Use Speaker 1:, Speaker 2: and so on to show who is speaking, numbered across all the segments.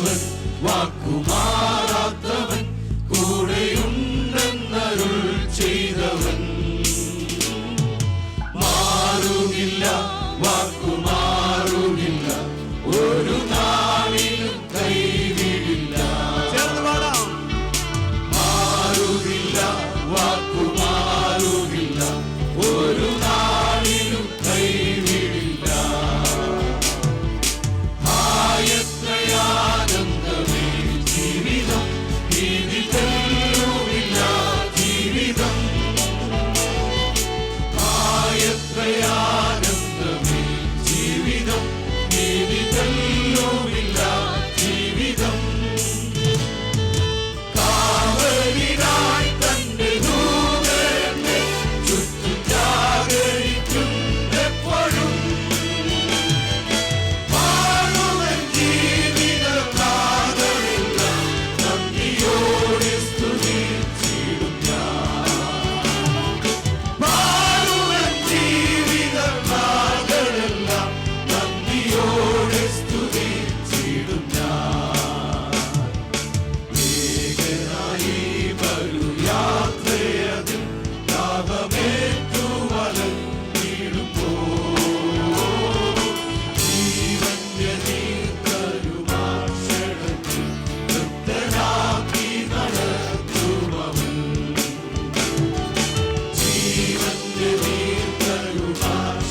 Speaker 1: മാറാത്തവൻ വാക്കുമാറാത്തവൻ കൂടെയുണ്ടെന്നരുൾ ചെയ്തവൻ. മാറുകില്ല വാക്കു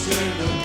Speaker 1: Master,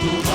Speaker 1: Thank you.